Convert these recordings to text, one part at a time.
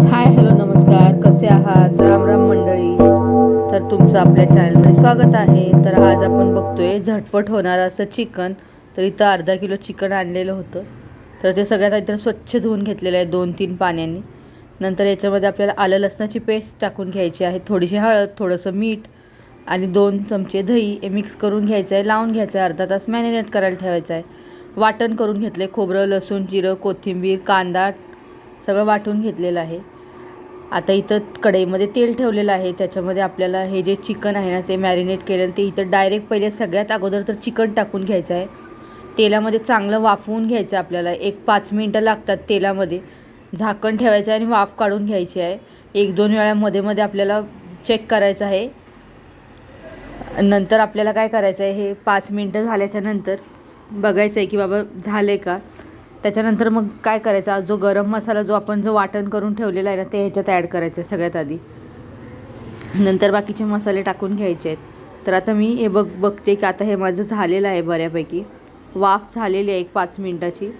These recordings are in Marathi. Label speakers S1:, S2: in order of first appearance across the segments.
S1: हाय हॅलो नमस्कार. कसे आहात? राम राम मंडळी. तर तुमचं आपल्या चॅनलमध्ये स्वागत आहे. तर आज आपण बघतोय झटपट होणारं असं चिकन. तर इथं अर्धा किलो चिकन आणलेलं होतं. तर ते सगळ्यात इतर स्वच्छ धुवून घेतलेलं आहे दोन तीन पाण्याने. नंतर याच्यामध्ये आपल्याला आलं लसणाची पेस्ट टाकून घ्यायची आहे. थोडीशी हळद थोडंसं मीठ आणि दोन चमचे दही हे मिक्स करून घ्यायचं आहे. लावून घ्यायचं आहे. अर्धा तास मॅरिनेट करायला ठेवायचं आहे. वाटण करून घेतलं आहे खोबरं लसूण जिरं कोथिंबीर कांदा सगळं वाटून घेतलेलं आहे. आता इथं कढईमध्ये तेल ठेवलेलं आहे. त्याच्यामध्ये आपल्याला हे जे चिकन आहे ना ते मॅरिनेट केलेलं ते इथं डायरेक्ट पहिले सगळ्यात अगोदर तर चिकन टाकून घ्यायचं आहे. तेलामध्ये चांगलं वाफवून घ्यायचं आहे आपल्याला. एक पाच मिनटं लागतात तेलामध्ये. झाकण ठेवायचं आहे आणि वाफ काढून घ्यायची आहे. एक दोन वेळा मध्ये मध्ये आपल्याला चेक करायचं आहे. नंतर आपल्याला काय करायचं आहे? हे पाच मिनटं झाल्याच्यानंतर बघायचं आहे की बाबा झालं आहे का? त्याच्यानंतर मग काय करायचा? जो गरम मसाला जो आपण जो वाटण करून ठेवलेला आहे ना ते ह्याच्यात ॲड करायचं आहे सगळ्यात आधी. नंतर बाकीचे मसाले टाकून घ्यायचे आहेत. तर आता मी हे बघ बघते की आता हे माझं झालेलं आहे बऱ्यापैकी. वाफ झालेली आहे एक पाच मिनटाची.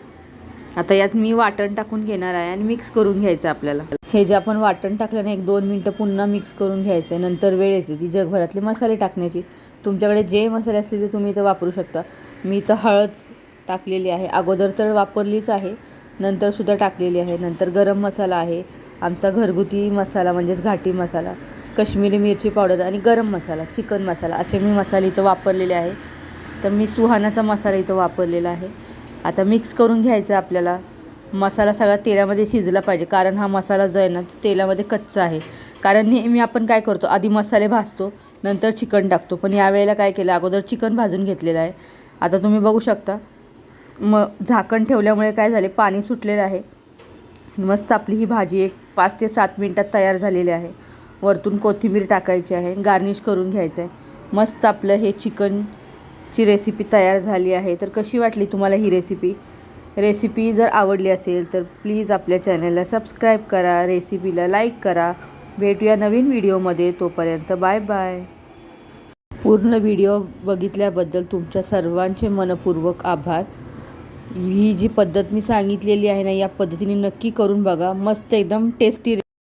S1: आता यात मी वाटण टाकून घेणार आहे आणि मिक्स करून घ्यायचं आपल्याला. हे जे आपण वाटण टाकलं ना एक दोन मिनटं पुन्हा मिक्स करून घ्यायचं आहे. नंतर वेळ येते ती जगभरातले मसाले टाकण्याची. तुमच्याकडे जे मसाले असतील ते तुम्ही इथं वापरू शकता. मी इथं हळद टाकलेली आहे. अगोदर तर वापरलीच आहे. नंतरसुद्धा टाकलेली आहे. नंतर गरम मसाला आहे. आमचा घरगुती मसाला म्हणजेच घाटी मसाला. कश्मीरी मिरची पावडर आणि गरम मसाला चिकन मसाला असे मी मसाले इथं वापरलेले आहे. तर मी सुहानाचा मसाला इथं वापरलेला आहे. आता मिक्स करून घ्यायचा आहे आपल्याला. मसाला सगळा तेलामध्ये शिजला पाहिजे. कारण हा मसाला जो आहे ना तेलामध्ये कच्चा आहे. कारण नेहमी आपण काय करतो आधी मसाले भाजतो नंतर चिकन टाकतो. पण यावेळेला काय केलं अगोदर चिकन भाजून घेतलेलं आहे. आता तुम्ही बघू शकता मग झाकण ठेवल्यामुळे काय झाले? पाणी सुटलेलं आहे. मस्त आपली ही भाजी एक पाच ते सात मिनटात तयार झालेली आहे. वरतून कोथिंबीर टाकायची आहे. गार्निश करून घ्यायचं आहे मस्त आपलं हे चिकनची रेसिपी तयार झाली आहे. तर कशी वाटली तुम्हाला ही रेसिपी रेसिपी जर आवडली असेल तर प्लीज आपल्या चॅनलला सबस्क्राईब करा. रेसिपीला लाईक करा. भेटूया नवीन व्हिडिओमध्ये तोपर्यंत बाय बाय पूर्ण व्हिडिओ बघितल्याबद्दल तुमच्या सर्वांचे मनपूर्वक आभार. ही जी पद्धत मी सांगितलेली आहे ना या पद्धतीने नक्की करून बघा. मस्त एकदम टेस्टी